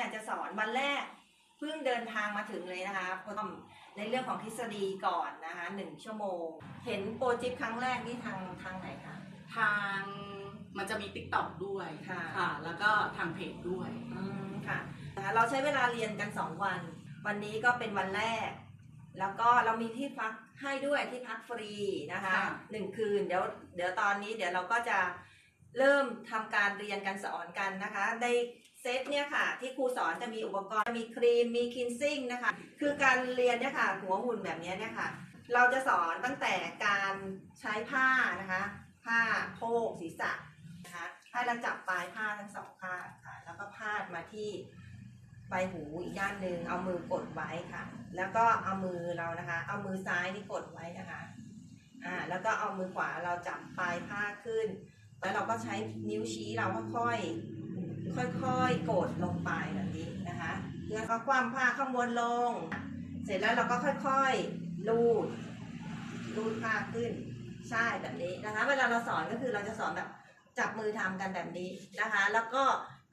เนี่ยจะสอนวันแรกเพิ่งเดินทางมาถึงเลยนะคะเพราะในเรื่องของทฤษฎีก่อนนะคะหนึ่งชั่วโมง เห็นโปรจิปครั้งแรกนี่ทางทางไหนคะทางมันจะมีติ๊กต็อกด้วยค่ะค่ะ แล้วก็ทางเพจด้วยอืมค่ะนะคะเราใช้เวลาเรียนกัน 2 วัน วันนี้ก็เป็นวันแรก แล้วก็เรามีที่พักให้ด้วยที่พักฟรีนะคะค่ะ หนึ่งคืนเดี๋ยวเดี๋ยวตอนนี้เดี๋ยวเราก็จะเริ่มทำการเรียนการสอนกันนะคะใน เซตเนี่ยค่ะที่ครูสอนจะมีอุปกรณ์มีครีมมีคินซิ่งนะคะคือการเรียนเนี่ยค่ะหัวหุ่นแบบนี้เนี่ยค่ะเราจะสอนตั้งแต่การใช้ผ้านะคะผ้าโพกศีรษะนะคะให้เราจับปลายผ้าทั้งสองข้างค่ะแล้วก็พาดมาที่ใบหูอีกด้านหนึ่งเอามือกดไว้ค่ะ แล้วก็เอามือเรานะคะ เอามือซ้ายนี่กดไว้นะคะอ่าแล้วก็เอามือขวาเราจับปลายผ้าขึ้น แล้วเราก็ใช้นิ้วชี้เราค่อยๆ ค่อยๆ กดลงไปแบบนี้นะคะเพื่อก็คว่ำผ้าข้างบนลง เสร็จแล้วเราก็ค่อยๆลูดรูดผ้าขึ้น ใช่แบบนี้นะคะ เวลาเราสอนก็คือเราจะสอนแบบจับมือทำกันแบบนี้นะคะ แล้วก็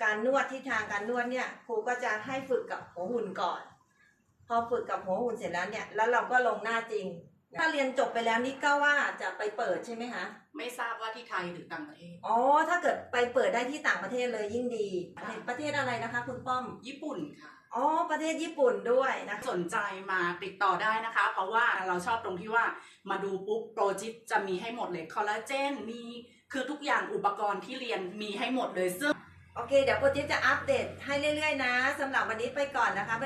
การนวดที่ทางการนวดเนี่ยครูก็จะให้ฝึกกับหัวหุ่นก่อน พอฝึกกับหัวหุ่นเสร็จแล้วเนี่ย แล้วเราก็ลงหน้าจริง ถ้าเรียนจบไปแล้วนี่ก็ว่าจะไปเปิดใช่ไหมคะไม่ทราบว่าที่ไทยหรือต่างประเทศ อ๋อ ถ้าเกิดไปเปิดได้ที่ต่างประเทศเลยยิ่งดีค่ะประเทศอะไรนะคะ คุณป้อม ญี่ปุ่นค่ะ อ๋อ ประเทศญี่ปุ่นด้วยนะคะสนใจมาติดต่อได้นะคะ เพราะว่าเราชอบตรงที่ว่ามาดูปุ๊บโปรจิตจะมีให้หมดเลยคอลลาเจนมีคือทุกอย่างอุปกรณ์ที่เรียนมีให้หมดเลยซึ่ง โอเค เดี๋ยวโปรเจกต์จะอัปเดตให้เรื่อยๆนะสำหรับวันนี้ไปก่อนนะคะ